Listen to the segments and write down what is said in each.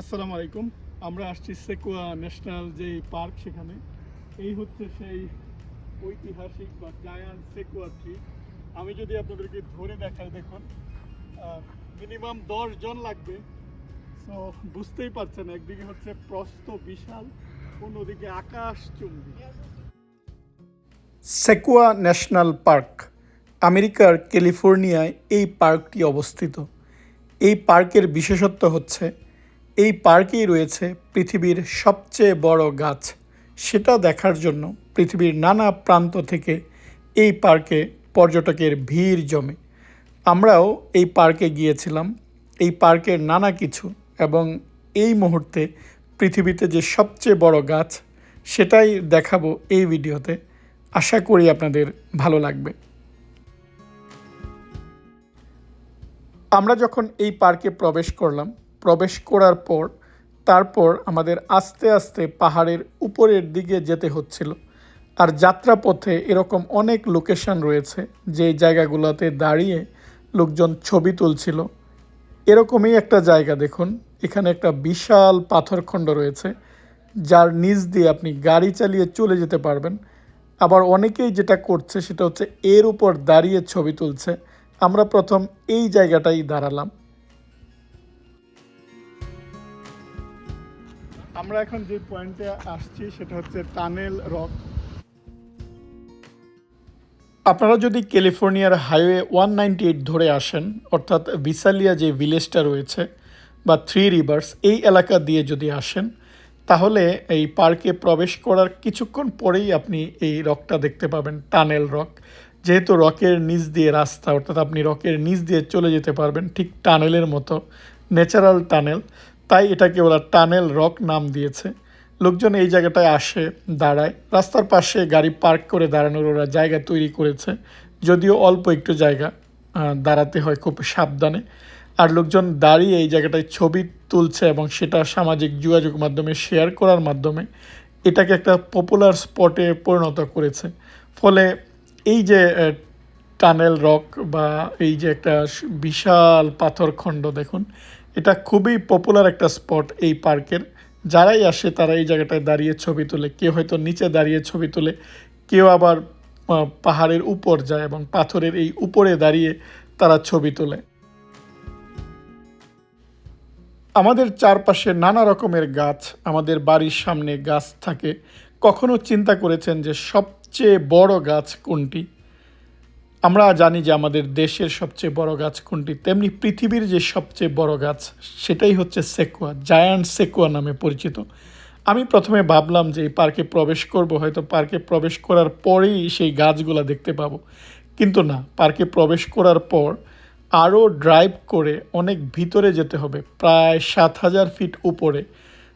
আসসালামু আলাইকুম। আমরা আসছি সেকুয়া ন্যাশনাল যে পার্ক সেখানে। এই হচ্ছে সেই ঐতিহাসিক বা জায়ান্ট সেকুয়া ট্রি আমি যদি আপনাদেরকে ধরে দেখাই, দেখুন মিনিমাম দশ জন লাগবে। সো বুঝতেই পারছেন, একদিকে হচ্ছে প্রস্থ বিশাল, অন্যদিকে আকাশ চুম্বি। সেকুয়া ন্যাশনাল পার্ক, আমেরিকার ক্যালিফোর্নিয়ায় এই পার্কটি অবস্থিত। এই পার্কের বিশেষত্ব হচ্ছে এই পার্কেই রয়েছে পৃথিবীর সবচেয়ে বড় গাছ। সেটা দেখার জন্য পৃথিবীর নানা প্রান্ত থেকে এই পার্কে পর্যটকের ভিড় জমে। আমরাও এই পার্কে গিয়েছিলাম। এই পার্কের নানা কিছু এবং এই মুহূর্তে পৃথিবীতে যে সবচেয়ে বড় গাছ, সেটাই দেখাবো এই ভিডিওতে। আশা করি আপনাদের ভালো লাগবে। আমরা যখন এই পার্কে প্রবেশ করলাম প্রবেশ করার পর, তারপর আমাদের আস্তে আস্তে পাহাড়ের উপরের দিকে যেতে হচ্ছিল। আর যাত্রাপথে এরকম অনেক লোকেশন রয়েছে যে জায়গাগুলোতে দাঁড়িয়ে লোকজন ছবি তুলছিল। এরকমই একটা জায়গা দেখুন, এখানে একটা বিশাল পাথরখণ্ড রয়েছে, যার নিচ দিয়ে আপনি গাড়ি চালিয়ে চলে যেতে পারবেন। আবার অনেকেই যেটা করছে সেটা হচ্ছে এর উপর দাঁড়িয়ে ছবি তুলছে। আমরা প্রথম এই জায়গাটাই দাঁড়ালাম। আমরা এখন যে পয়েন্টে আসছি সেটা হচ্ছে টানেল রক। আপনারা যদি ক্যালিফোর্নিয়ার হাইওয়ে ওয়ান নাইনটি এইট ধরে আসেন, অর্থাৎ ভিসালিয়া যে ভিলেজটা রয়েছে বা থ্রি রিভার্স এই এলাকা দিয়ে যদি আসেন, তাহলে এই পার্কে প্রবেশ করার কিছুক্ষণ পরেই আপনি এই রকটা দেখতে পাবেন, টানেল রক। যেহেতু রকের নিচ দিয়ে রাস্তা, অর্থাৎ আপনি রকের নিচ দিয়ে চলে যেতে পারবেন ঠিক টানেলের মতো ন্যাচারাল টানেল তাই এটাকে ওরা টানেল রক নাম দিয়েছে। লোকজন এই জায়গাটায় আসে, দাঁড়ায়। রাস্তার পাশে গাড়ি পার্ক করে দাঁড়ানোর ওরা জায়গা তৈরি করেছে। যদিও অল্প একটু জায়গা দাঁড়াতে হয় খুব সাবধানে। আর লোকজন দাঁড়িয়ে এই জায়গাটায় ছবি তুলছে এবং সেটা সামাজিক যোগাযোগ মাধ্যমে শেয়ার করার মাধ্যমে এটাকে একটা পপুলার স্পটে পরিণত করেছে। ফলে এই যে টানেল রক বা এই যে একটা বিশাল পাথরখণ্ড দেখুন এটা খুবই পপুলার একটা স্পট এই পার্কের যারাই আসে, তারা এই জায়গাটায় দাঁড়িয়ে ছবি তোলে। কেউ হয়তো নিচে দাঁড়িয়ে ছবি তোলে, কেউ আবার পাহাড়ের উপর যায় এবং পাথরের এই উপরে দাঁড়িয়ে তারা ছবি তোলে। আমাদের চারপাশে নানা রকমের গাছ, আমাদের বাড়ির সামনে গাছ থাকে। কখনো চিন্তা করেছেন যে সবচেয়ে বড় গাছ কোনটি? আমরা জানি যে আমাদের দেশের সবচেয়ে বড় গাছ কোনটি? তেমনি পৃথিবীর যে সবচেয়ে বড় গাছ, সেটাই হচ্ছে সেকুয়া, জায়ান্ট সেকুয়া নামে পরিচিত। আমি প্রথমে ভাবলাম যে এই পার্কে প্রবেশ করব, হয়তো পার্কে প্রবেশ করার পরেই সেই গাছগুলো দেখতে পাবো। কিন্তু না, পার্কে প্রবেশ করার পর আরও ড্রাইভ করে অনেক ভিতরে যেতে হবে, প্রায় সাত হাজার ফিট উপরে।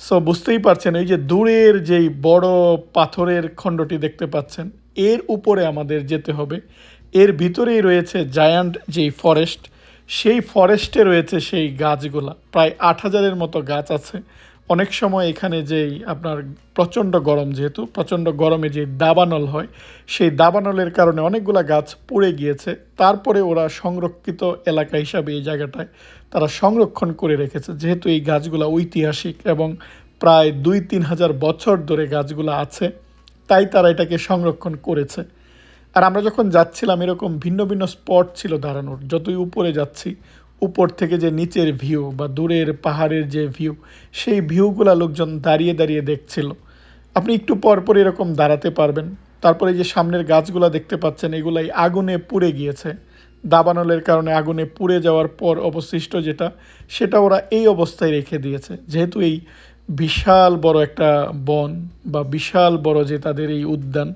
সো বুঝতেই পারছেন, এই যে দূরের যেই বড় পাথরের খণ্ডটি দেখতে পাচ্ছেন, এর উপরে আমাদের যেতে হবে। এর ভিতরেই রয়েছে জায়ান্ট যেই ফরেস্ট, সেই ফরেস্টে রয়েছে সেই গাছগুলা। প্রায় আট হাজারের মতো গাছ আছে। অনেক সময় এখানে যেই আপনার প্রচণ্ড গরম যেহেতু, প্রচণ্ড গরমে যে দাবানল হয়, সেই দাবানলের কারণে অনেকগুলা গাছ পুড়ে গিয়েছে। তারপরে ওরা সংরক্ষিত এলাকা হিসাবে এই জায়গাটায় তারা সংরক্ষণ করে রেখেছে। যেহেতু এই গাছগুলা ঐতিহাসিক এবং প্রায় দুই তিন হাজার বছর ধরে গাছগুলো আছে, তাই তারা এটাকে সংরক্ষণ করেছে। আর আমরা যখন যাচ্ছিলাম, এরকম ভিন্ন ভিন্ন স্পট ছিল দাঁড়ানোর। যতই উপরে যাচ্ছি, উপর থেকে যে নিচের ভিউ বা দূরের পাহাড়ের যে ভিউ সেই ভিউগুলা লোকজন দাঁড়িয়ে দাঁড়িয়ে দেখছিল। আপনি একটু পর পর এরকম দাঁড়াতে পারবেন। তারপরে যে সামনের গাছগুলা দেখতে পাচ্ছেন, এগুলাই আগুনে পুড়ে গিয়েছে। দাবানলের কারণে আগুনে পুড়ে যাওয়ার পর অবশিষ্ট যেটা, সেটা ওরা এই অবস্থায় রেখে দিয়েছে। যেহেতু এই বিশাল বড় একটা বন বা বিশাল বড় যে তাদের এই উদ্যান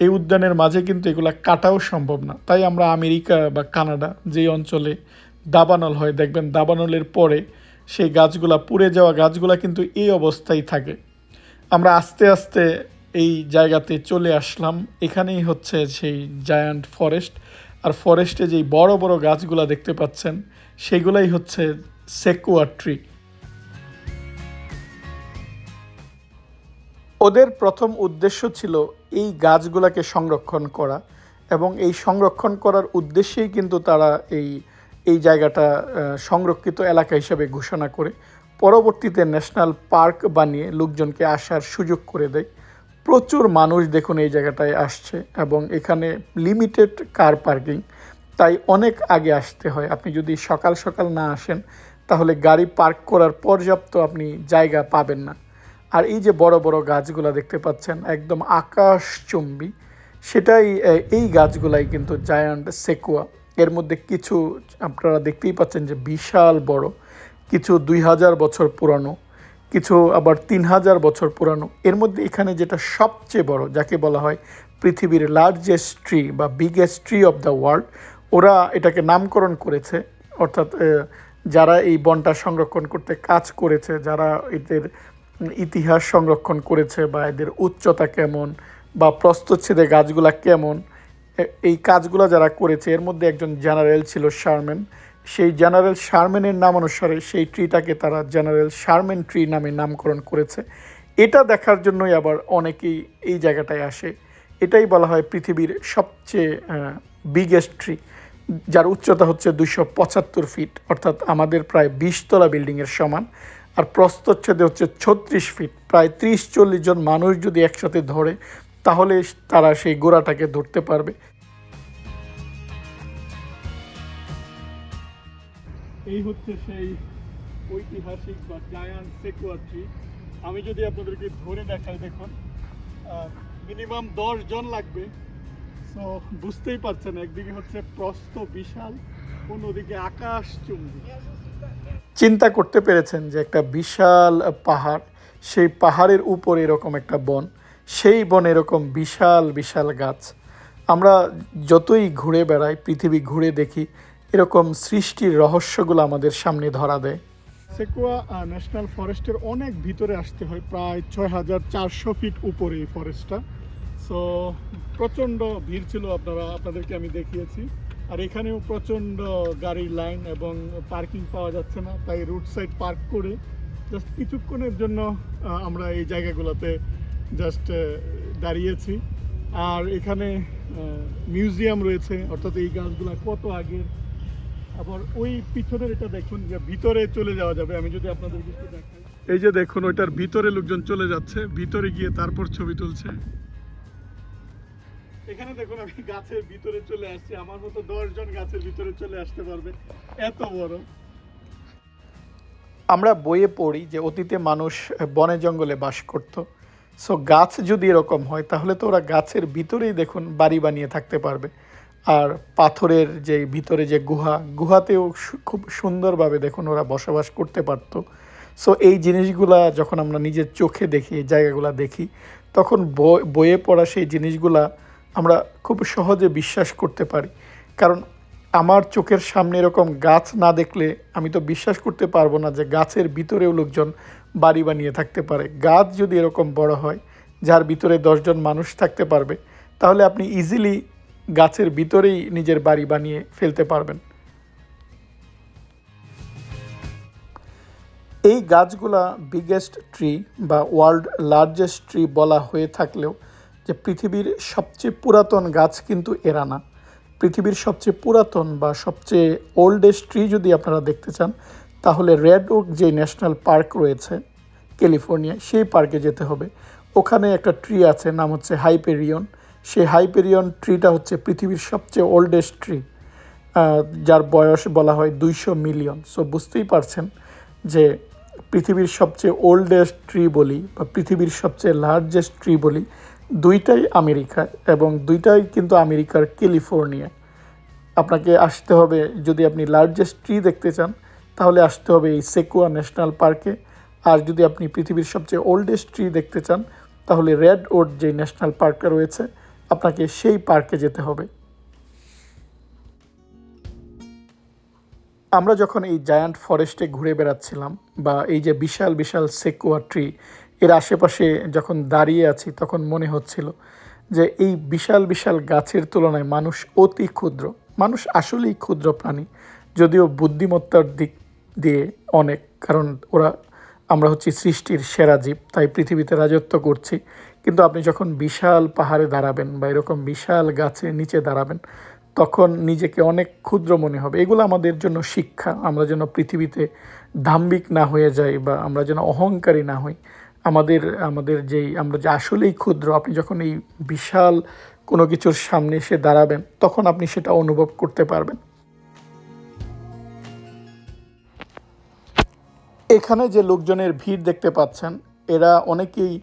এই উদ্যানের মাঝে কিন্তু এগুলা কাটাও সম্ভব না। তাই আমরা আমেরিকা বা কানাডা যেই অঞ্চলে দাবানল হয়, দেখবেন দাবানলের পরে সেই গাছগুলা, পুড়ে যাওয়া গাছগুলা কিন্তু এই অবস্থায় থাকে। আমরা আস্তে আস্তে এই জায়গাতে চলে আসলাম। এখানেই হচ্ছে সেই জায়ান্ট ফরেস্ট। আর ফরেস্টে যেই বড় বড় গাছগুলা দেখতে পাচ্ছেন, সেগুলাই হচ্ছে সেকুয়া ট্রি। ওদের প্রথম উদ্দেশ্য ছিল এই গাছগুলোকে সংরক্ষণ করা এবং এই সংরক্ষণ করার উদ্দেশ্যেই কিন্তু তারা এই এই জায়গাটা সংরক্ষিত এলাকা হিসেবে ঘোষণা করে। পরবর্তীতে ন্যাশনাল পার্ক বানিয়ে লোকজনকে আসার সুযোগ করে দেয়। প্রচুর মানুষ দেখুন এই জায়গাটায় আসছে এবং এখানে লিমিটেড কার পার্কিং তাই অনেক আগে আসতে হয়। আপনি যদি সকাল সকাল না আসেন, তাহলে গাড়ি পার্ক করার পর্যাপ্ত আপনি জায়গা পাবেন না। আর এই যে বড় বড় গাছগুলো দেখতে পাচ্ছেন, একদম আকাশচুম্বী, সেটাই এই গাছগুলাই কিন্তু জায়ান্ট সেকুয়া এর মধ্যে কিছু, আপনারা দেখতেই পাচ্ছেন যে বিশাল বড়, কিছু দুই হাজার বছর পুরানো, কিছু আবার তিন হাজার বছর পুরানো। এর মধ্যে এখানে যেটা সবচেয়ে বড়, যাকে বলা হয় পৃথিবীর লার্জেস্ট ট্রি বা biggest tree of the world ওরা এটাকে নামকরণ করেছে, অর্থাৎ যারা এই বনটা সংরক্ষণ করতে কাজ করেছে, যারা এদের ইতিহাস সংরক্ষণ করেছে বা এদের উচ্চতা কেমন বা প্রস্তচ্ছেদে গাছগুলা কেমন এই কাজগুলো যারা করেছে, এর মধ্যে একজন জেনারেল ছিল শারমেন সেই জেনারেল শারমেনের নাম অনুসারে সেই ট্রিটাকে তারা জেনারেল শারমেন ট্রি নামে নামকরণ করেছে। এটা দেখার জন্যই আবার অনেকেই এই জায়গাটায় আসে। এটাই বলা হয় পৃথিবীর সবচেয়ে বিগেস্ট ট্রি যার উচ্চতা হচ্ছে দুশো পঁচাত্তর ফিট অর্থাৎ আমাদের প্রায় বিশতলা বিল্ডিংয়ের সমান। আর প্রস্তচ্ছেদে হচ্ছে ছত্রিশ ফিট, প্রায় ত্রিশ চল্লিশ জন মানুষ যদি একসাথে ধরে, তাহলে তারা সেই গোড়াটাকে ধরতে পারবে। এই হচ্ছে সেই ঐতিহাসিক বা জায়ান্ট সেকুয়া ট্রি আমি যদি আপনাদেরকে ধরে দেখাই, দেখুন মিনিমাম দশ জন লাগবে। সো বুঝতেই পারছেন, একদিকে হচ্ছে প্রস্ত বিশাল, অন্যদিকে আকাশ চুম্বি। চিন্তা করতে পেরেছেন যে একটা বিশাল পাহাড়, সেই পাহাড়ের উপর এরকম একটা বন, সেই বন এরকম বিশাল বিশাল গাছ। আমরা যতই ঘুরে বেড়াই, পৃথিবী ঘুরে দেখি, এরকম সৃষ্টির রহস্যগুলো আমাদের সামনে ধরা দেয়। সেকুয়া ন্যাশনাল ফরেস্টের অনেক ভিতরে আসতে হয়, প্রায় ছয় হাজার চারশো ফিট উপরে এই ফরেস্টটা। সো প্রচণ্ড ভিড় ছিল, আপনারা, আপনাদেরকে আমি দেখিয়েছি। আর এখানেও প্রচণ্ড গাড়ির লাইন এবং পার্কিং পাওয়া যাচ্ছে না, তাই রুট সাইড পার্ক করে জাস্ট কিছুক্ষণের জন্য আমরা এই জায়গাগুলোতে জাস্ট দাঁড়িয়েছি। আর এখানে মিউজিয়াম রয়েছে, অর্থাৎ এই গাছগুলো কত আগের। আবার ওই পিছনের এটা দেখুন যে ভিতরে চলে যাওয়া যাবে, আমি যদি আপনাদের একটু দেখাই। এই যে দেখুন, ওইটার ভিতরে লোকজন চলে যাচ্ছে, ভিতরে গিয়ে তারপর ছবি তুলছে। এখানে দেখুন আমি গাছের ভিতরে চলে আসছি। আমার মতো দশজন গাছের ভিতরে চলে আসতে পারবে। এত বড়। আমরা বইয়ে পড়ি যে অতীতে মানুষ বনে জঙ্গলে বাস করত। সো গাছ যদি এরকম হয়, তাহলে তো ওরা গাছের ভিতরেই দেখুন বাড়ি বানিয়ে থাকতে পারবে। আর পাথরের যে ভিতরে যে গুহা, গুহাতেও খুব সুন্দরভাবে দেখুন ওরা বসবাস করতে পারতো। সো এই জিনিসগুলা যখন আমরা নিজের চোখে দেখি, জায়গাগুলা দেখি, তখন বই- বইয়ে পড়া সেই জিনিসগুলা আমরা খুব সহজে বিশ্বাস করতে পারি। কারণ আমার চোখের সামনে এরকম গাছ না দেখলে আমি তো বিশ্বাস করতে পারব না যে গাছের ভিতরেও লোকজন বাড়ি বানিয়ে থাকতে পারে। গাছ যদি এরকম বড় হয়, যার ভিতরে দশজন মানুষ থাকতে পারবে, তাহলে আপনি ইজিলি গাছের ভিতরেই নিজের বাড়ি বানিয়ে ফেলতে পারবেন। এই গাছগুলা বিগেস্ট ট্রি বা ওয়ার্ল্ড লার্জেস্ট ট্রি বলা হয়ে থাকলেও যে পৃথিবীর সবচেয়ে পুরাতন গাছ কিন্তু এরা না পৃথিবীর সবচেয়ে পুরাতন বা সবচেয়ে ওল্ডেস্ট ট্রি যদি আপনারা দেখতে চান, তাহলে রেড ওক যে ন্যাশনাল পার্ক রয়েছে ক্যালিফোর্নিয়ায় সেই পার্কে যেতে হবে। ওখানে একটা ট্রি আছে, নাম হচ্ছে হাইপেরিয়ন সেই হাইপেরিয়ন ট্রিটা হচ্ছে পৃথিবীর সবচেয়ে ওল্ডেস্ট ট্রি যার বয়স বলা হয় দুইশো মিলিয়ন সো বুঝতেই পারছেন যে পৃথিবীর সবচেয়ে ওল্ডেস্ট ট্রি বলি বা পৃথিবীর সবচেয়ে লার্জেস্ট ট্রি বলি দুইটাই আমেরিকা এবং দুইটাই কিন্তু আমেরিকার ক্যালিফোর্নিয়া। আপনাকে আসতে হবে, যদি আপনি লার্জেস্ট ট্রি দেখতে চান, তাহলে আসতে হবে এই সেকুয়া ন্যাশনাল পার্কে আর যদি আপনি পৃথিবীর সবচেয়ে ওল্ডেস্ট ট্রি দেখতে চান, তাহলে রেড ওড যে ন্যাশনাল পার্কটা রয়েছে, আপনাকে সেই পার্কে যেতে হবে। আমরা যখন এই জায়ান্ট ফরেস্টে ঘুরে বেড়াচ্ছিলাম বা এই যে বিশাল বিশাল সেকুয়া ট্রি এর আশেপাশে যখন দাঁড়িয়ে আছি তখন মনে হচ্ছিল যে এই বিশাল বিশাল গাছের তুলনায় মানুষ অতি ক্ষুদ্র। মানুষ আসলেই ক্ষুদ্র প্রাণী, যদিও বুদ্ধিমত্তার দিক দিয়ে অনেক, কারণ ওরা, আমরা হচ্ছি সৃষ্টির সেরা জীব, তাই পৃথিবীতে রাজত্ব করছি। কিন্তু আপনি যখন বিশাল পাহাড়ে দাঁড়াবেন বা এরকম বিশাল গাছের নিচে দাঁড়াবেন, তখন নিজেকে অনেক ক্ষুদ্র মনে হবে। এগুলো আমাদের জন্য শিক্ষা, আমরা যেন পৃথিবীতে দাম্ভিক না হয়ে যাই বা আমরা যেন অহংকারী না হই। আমাদের আমাদের যেই, আমরা যে আসলেই ক্ষুদ্র, আপনি যখন এই বিশাল কোনো কিছুর সামনে এসে দাঁড়াবেন, তখন আপনি সেটা অনুভব করতে পারবেন। এখানে যে লোকজনের ভিড় দেখতে পাচ্ছেন, এরা অনেকেই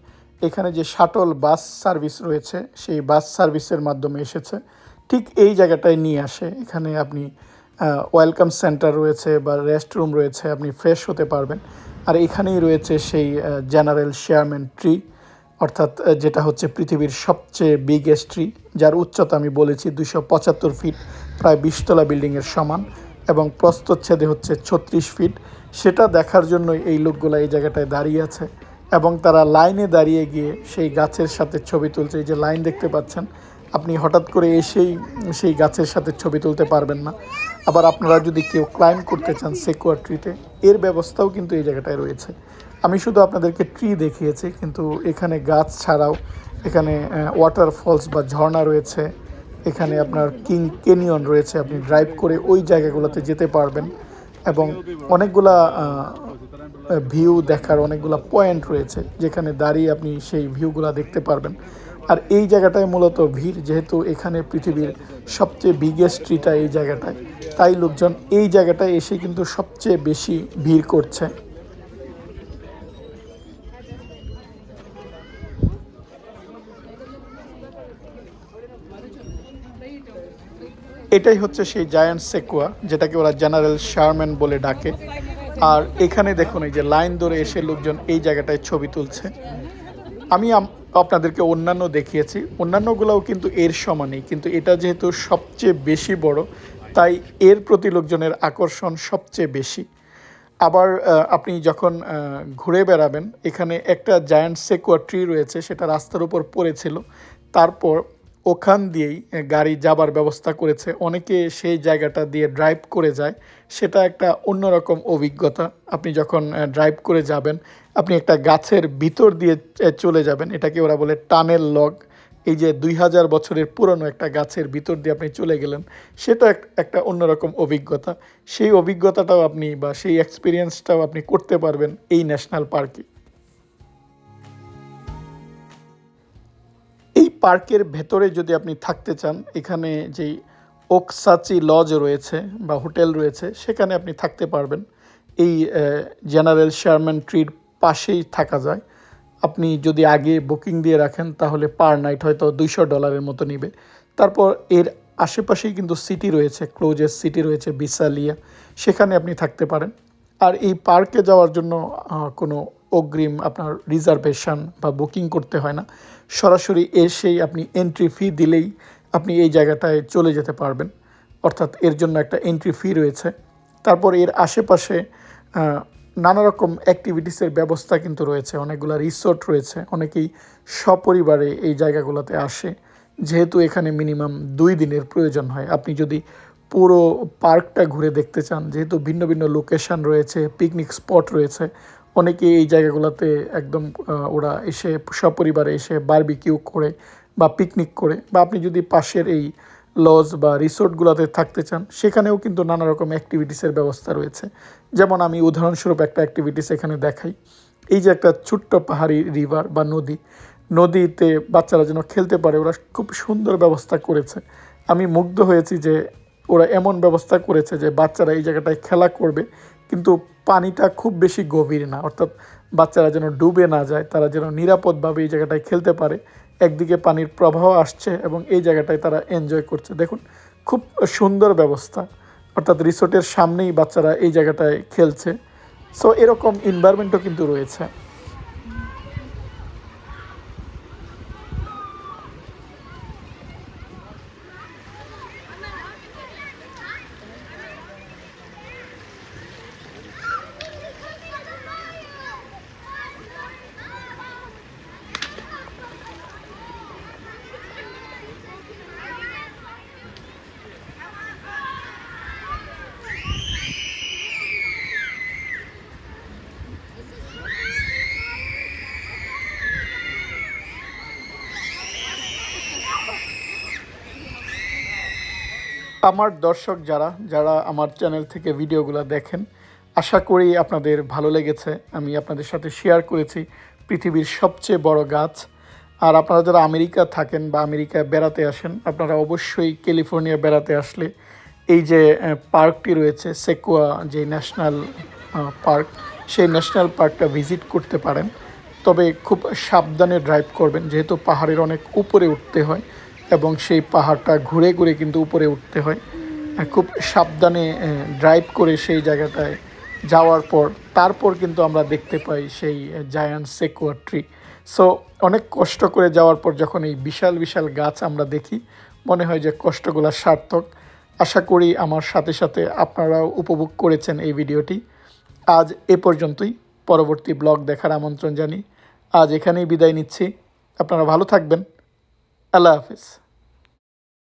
এখানে যে শাটল বাস সার্ভিস রয়েছে, সেই বাস সার্ভিসের মাধ্যমে এসেছে। ঠিক এই জায়গাটায় নিয়ে আসে। এখানে আপনি ওয়েলকাম সেন্টার রয়েছে বা রেস্ট রুম রয়েছে, আপনি ফ্রেশ হতে পারবেন। আর এখানেই রয়েছে সেই জেনারেল শেয়ারম্যান ট্রি অর্থাৎ যেটা হচ্ছে পৃথিবীর সবচেয়ে বিগেস্ট ট্রি যার উচ্চতা আমি বলেছি দুশো পঁচাত্তর ফিট প্রায় বিশতলা বিল্ডিংয়ের সমান, এবং প্রস্তচ্ছেদে হচ্ছে ছত্রিশ ফিট সেটা দেখার জন্য এই লোকগুলো এই জায়গাটায় দাঁড়িয়ে আছে, এবং তারা লাইনে দাঁড়িয়ে গিয়ে সেই গাছের সাথে ছবি তুলছে। এই যে লাইন দেখতে পাচ্ছেন, আপনি হঠাৎ করে এসেই সেই গাছের সাথে ছবি তুলতে পারবেন না। আবার আপনারা যদি কেউ ক্লাইম করতে চান সেকুয়া ট্রিতে এর ব্যবস্থাও কিন্তু এই জায়গাটায় রয়েছে। আমি শুধু আপনাদেরকে ট্রি দেখিয়েছি, কিন্তু এখানে গাছ ছাড়াও এখানে ওয়াটার ফলস বা ঝর্ণা রয়েছে, এখানে আপনার কিং কেনিয়ন রয়েছে, আপনি ড্রাইভ করে ওই জায়গাগুলোতে যেতে পারবেন এবং অনেকগুলা ভিউ দেখার অনেকগুলা পয়েন্ট রয়েছে, যেখানে দাঁড়িয়ে আপনি সেই ভিউগুলা দেখতে পারবেন। আর এই জায়গাটায় মূলত ভিড়, যেহেতু এখানে পৃথিবীর সবচেয়ে বিগেস্ট ট্রিটা এই জায়গাটায় তাই লোকজন এই জায়গাটায় এসে কিন্তু সবচেয়ে বেশি ভিড় করছে। এটাই হচ্ছে সেই জায়ান্ট সেকুয়া যেটাকে ওরা জেনারেল শারম্যান বলে ডাকে। আর এখানে দেখুন, এই যে লাইন ধরে এসে লোকজন এই জায়গাটায় ছবি তুলছে। আমি আম- আপনাদেরকে অন্যান্য দেখিয়েছি। অন্যান্যগুলোও কিন্তু এর সমানই, কিন্তু এটা যেহেতু সবচেয়ে বেশি বড়, তাই এর প্রতি লোকজনের আকর্ষণ সবচেয়ে বেশি। আবার আপনি যখন ঘুরে বেড়াবেন, এখানে একটা জায়ান্ট সেকুয়া ট্রি রয়েছে, সেটা রাস্তার উপর পড়েছিল। তারপর ওখান দিয়েই গাড়ি যাবার ব্যবস্থা করেছে। অনেকে সেই জায়গাটা দিয়ে ড্রাইভ করে যায়। সেটা একটা অন্যরকম অভিজ্ঞতা। আপনি যখন ড্রাইভ করে যাবেন, আপনি একটা গাছের ভিতর দিয়ে চলে যাবেন। এটাকে ওরা বলে টানেল লগ এই যে দুই হাজার বছরের পুরনো একটা গাছের ভিতর দিয়ে আপনি চলে গেলেন, সেটা এক- একটা অন্যরকম অভিজ্ঞতা। সেই অভিজ্ঞতাটাও আপনি বা সেই এক্সপিরিয়েন্সটাও আপনি করতে পারবেন এই ন্যাশনাল পার্কে পার্কের ভেতরে যদি আপনি থাকতে চান, এখানে যেই ওকসাচি লজ রয়েছে বা হোটেল রয়েছে, সেখানে আপনি থাকতে পারবেন। এই জেনারেল শারম্যান ট্রির পাশেই থাকা যায়। আপনি যদি আগে বুকিং দিয়ে রাখেন, তাহলে পার নাইট হয়তো দুইশো ডলারের মতো নিবে। তারপর এর আশেপাশেই কিন্তু সিটি রয়েছে, ক্লোজেস্ট সিটি রয়েছে, বিসালিয়া। সেখানে আপনি থাকতে পারেন। আর এই পার্কে যাওয়ার জন্য কোনো অগ্রিম আপনার রিজার্ভেশন বা বুকিং করতে হয় না। সরাসরি এসেই আপনি এন্ট্রি ফি দিলেই আপনি এই জায়গাটায় চলে যেতে পারবেন। অর্থাৎ এর জন্য একটা এন্ট্রি ফি রয়েছে। তারপর এর আশেপাশে নানা রকম অ্যাক্টিভিটিসের ব্যবস্থা কিন্তু রয়েছে। অনেকগুলো রিসোর্ট রয়েছে। অনেকেই সপরিবারে এই জায়গাগুলোতে আসে। যেহেতু এখানে মিনিমাম দুই দিনের প্রয়োজন হয়। আপনি যদি পুরো পার্কটা ঘুরে দেখতে চান, যেহেতু ভিন্ন ভিন্ন লোকেশন রয়েছে পিকনিক স্পট রয়েছে অনেকে এই জায়গাগুলোতে একদম ওরা এসে সপরিবারে এসে বারবিকিউ করে বা পিকনিক করে বা আপনি যদি পাশের এই লজ বা রিসোর্টগুলোতে থাকতে চান, সেখানেও কিন্তু নানা রকম অ্যাক্টিভিটিসের ব্যবস্থা রয়েছে। যেমন আমি উদাহরণস্বরূপ একটা অ্যাক্টিভিটিস এখানে দেখাই। এই যে একটা ছোট্ট পাহাড়ি রিভার বা নদী, নদীতে বাচ্চারা যেন খেলতে পারে, ওরা খুব সুন্দর ব্যবস্থা করেছে। আমি মুগ্ধ হয়েছি যে ওরা এমন ব্যবস্থা করেছে যে বাচ্চারা এই জায়গাটায় খেলা করবে কিন্তু পানিটা খুব বেশি গভীর না। অর্থাৎ বাচ্চারা যেন ডুবে না যায়, তারা যেন নিরাপদভাবে এই জায়গাটায় খেলতে পারে। একদিকে পানির প্রবাহ আসছে এবং এই জায়গাটায় তারা এনজয় করছে। দেখুন, খুব সুন্দর ব্যবস্থা। অর্থাৎ রিসোর্টের সামনেই বাচ্চারা এই জায়গাটায় খেলছে। সো এরকম এনভায়রনমেন্টও কিন্তু রয়েছে। আমার দর্শক যারা যারা আমার চ্যানেল থেকে ভিডিওগুলো দেখেন, আশা করি আপনাদের ভালো লেগেছে। আমি আপনাদের সাথে শেয়ার করেছি পৃথিবীর সবচেয়ে বড় গাছ। আর আপনারা যারা আমেরিকা থাকেন বা আমেরিকায় বেড়াতে আসেন, আপনারা অবশ্যই ক্যালিফোর্নিয়া বেড়াতে আসলে এই যে পার্কটি রয়েছে সেকুয়া যে ন্যাশনাল পার্ক সেই ন্যাশনাল পার্কটা ভিজিট করতে পারেন। তবে খুব সাবধানে ড্রাইভ করবেন, যেহেতু পাহাড়ের অনেক উপরে উঠতে হয়। এবং সেই পাহাড়টা ঘুরে ঘুরে কিন্তু উপরে উঠতে হয়। খুব সাবধানে ড্রাইভ করে সেই জায়গাটায় যাওয়ার পর, তারপর কিন্তু আমরা দেখতে পাই সেই জায়ান্ট সেকুয়া ট্রি সো অনেক কষ্ট করে যাওয়ার পর যখন এই বিশাল বিশাল গাছ আমরা দেখি, মনে হয় যে কষ্টগুলো সার্থক। আশা করি আমার সাথে সাথে আপনারাও উপভোগ করেছেন এই ভিডিওটি। আজ এ পর্যন্তই। পরবর্তী ব্লগ দেখার আমন্ত্রণ জানি। আজ এখানেই বিদায় নিচ্ছি। আপনারা ভালো থাকবেন। আল্লাহ হাফিজ